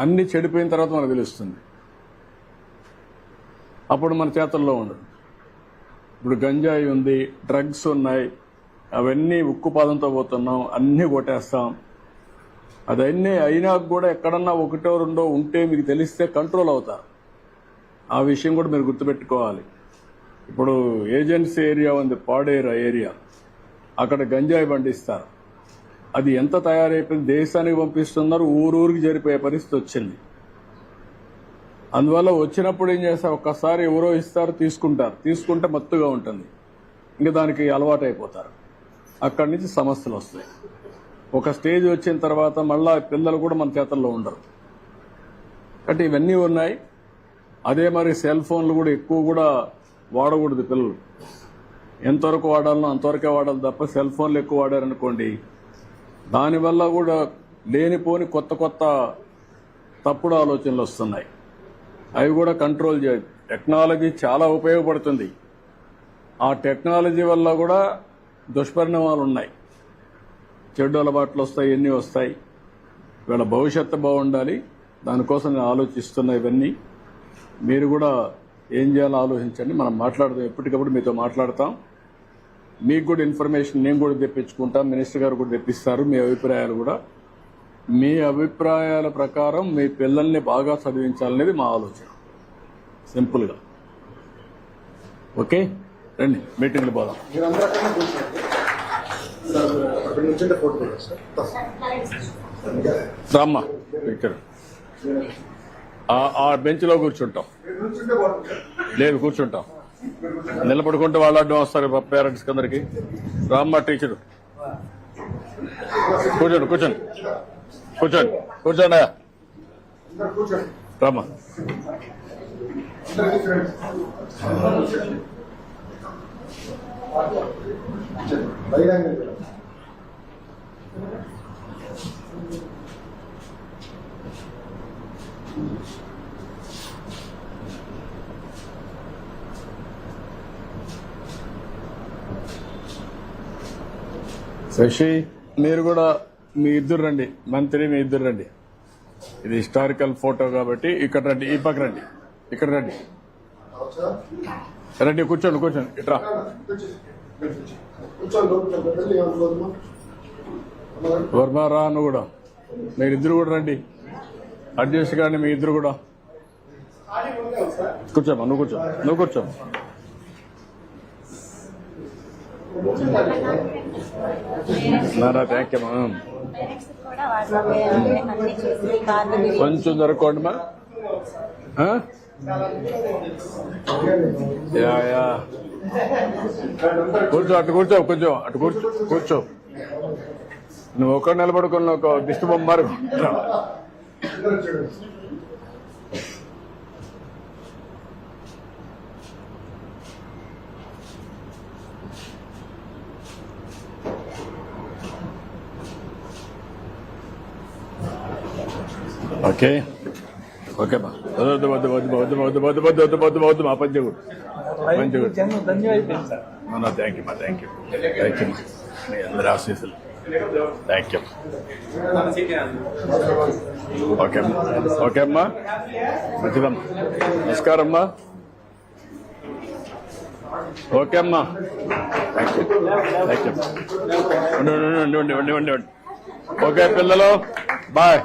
అన్ని చెడిపోయిన తర్వాత మనకు తెలుస్తుంది. అప్పుడు మన చేతుల్లో ఉండదు. ఇప్పుడు గంజాయి ఉంది డ్రగ్స్ ఉన్నాయి అవన్నీ ఉక్కు పాదంతో పోతున్నాం అన్నీ కొట్టేస్తాం. అదన్నీ అయినా కూడా ఎక్కడన్నా ఒకటో రెండో ఉంటే మీకు తెలిస్తే కంట్రోల్ అవుతారు. ఆ విషయం కూడా మీరు గుర్తుపెట్టుకోవాలి. ఇప్పుడు ఏజెన్సీ ఏరియా ఉంది పాడేరు ఏరియా. అక్కడ గంజాయి పండిస్తారు. అది ఎంత తయారైపోయింది దేశానికి పంపిస్తున్నారు ఊరూరికి జరిపోయే పరిస్థితి వచ్చింది. అందువల్ల వచ్చినప్పుడు ఏం చేస్తారు ఒక్కసారి ఎవరో ఇస్తారు తీసుకుంటారు. తీసుకుంటే మత్తుగా ఉంటుంది. ఇంకా దానికి అలవాటు అయిపోతారు అక్కడి నుంచి సమస్యలు వస్తాయి. ఒక స్టేజ్ వచ్చిన తర్వాత మళ్ళా పిల్లలు కూడా మన చేతల్లో ఉండరు. అంటే ఇవన్నీ ఉన్నాయి. అదే మరి సెల్ ఫోన్లు కూడా ఎక్కువ కూడా వాడకూడదు పిల్లలు. ఎంతవరకు వాడాలనో అంతవరకే వాడాలి తప్ప సెల్ ఫోన్లు ఎక్కువ వాడారనుకోండి దానివల్ల కూడా లేనిపోని కొత్త కొత్త తప్పుడు ఆలోచనలు వస్తున్నాయి. అవి కూడా కంట్రోల్ చేయాలి టెక్నాలజీ చాలా ఉపయోగపడుతుంది. ఆ టెక్నాలజీ వల్ల కూడా దుష్పరిణామాలు ఉన్నాయి. చెడు అలవాట్లు వస్తాయి ఎన్ని వస్తాయి. వీళ్ళ భవిష్యత్తు బాగుండాలి. దానికోసం నేను ఆలోచిస్తున్నా ఇవన్నీ. మీరు కూడా ఏం చేయాలో ఆలోచించండి. మనం మాట్లాడదాం. ఎప్పటికప్పుడు మీతో మాట్లాడతాం. మీకు కూడా ఇన్ఫర్మేషన్ నేను కూడా తెప్పించుకుంటాం మినిస్టర్ గారు కూడా తెప్పిస్తారు మీ అభిప్రాయాలు కూడా. మీ అభిప్రాయాల ప్రకారం మీ పిల్లల్ని బాగా చదివించాలనేది మా ఆలోచన. సింపుల్గా ఓకే రండి మీటింగ్లు పోదాం. రామ్మా ఇక్కడ. ఆ- బెంచ్లో కూర్చుంటాం. లేదు కూర్చుంటాం. నిలబడుకుంటే వాళ్ళు అడ్డం వస్తారు పేరెంట్స్ అందరికి. రామ్మ టీచర్ కూర్చోండి కూర్చోండి. కూర్చోండి కూర్చోండి రామ్మ. Thank you. శశి మీరు కూడా మీ ఇద్దరు రండి. మంత్రి మీ ఇద్దరు రండి. ఇది హిస్టారికల్ ఫోటో కాబట్టి ఇక్కడ రండి ఈ పక్క రండి. ఇక్కడ రండి. రండి కూర్చోండి కూర్చోండి. ఇట్రా. వర్మారా వర్మ రా నువ్వు కూడా. మీరు ఇద్దరు కూడా రండి. అడ్జస్ట్ కానీ మీ ఇద్దరు కూడా. కూర్చోమ్మా నువ్వు కూర్చో నువ్వు కూర్చోమ్మా నారా థ్యాంక్ యూ అమ్మా పేరెంట్స్ కూడా వాళ్ళ అన్ని చేసి కార్లు బిర్యానీ కొంచెం జరగండి మా యా యా కూర్చో అటు కూర్చో కొంచెం అటు కూర్చో కూర్చో. నువ్వు ఒక్కడ నిలబడుకున్న ఒక దిష్టి బొమ్మారు ఓకే ఓకే బా వద్దు వద్దు వద్దు వద్దు వద్దు వద్దు వద్దు వద్దు వద్దు వద్దు మా పంచగుడు పంచగుడు జన్మ ధన్యమైపోయింది సార్ థ్యాంక్ యూ మా థ్యాంక్ యూ థ్యాంక్ యూ మీ అందరి ఆశీస్సులు థ్యాంక్ యూ ఓకే అమ్మా ఓకే అమ్మా మంచిదమ్మా నమస్కారం అమ్మా ఓకే అమ్మా థ్యాంక్ యూ థ్యాంక్ యూ ఉండి ఉండి ఉండి ఉండి ఉండి ఉండి ఉండి ఓకే పిల్లలు బాయ్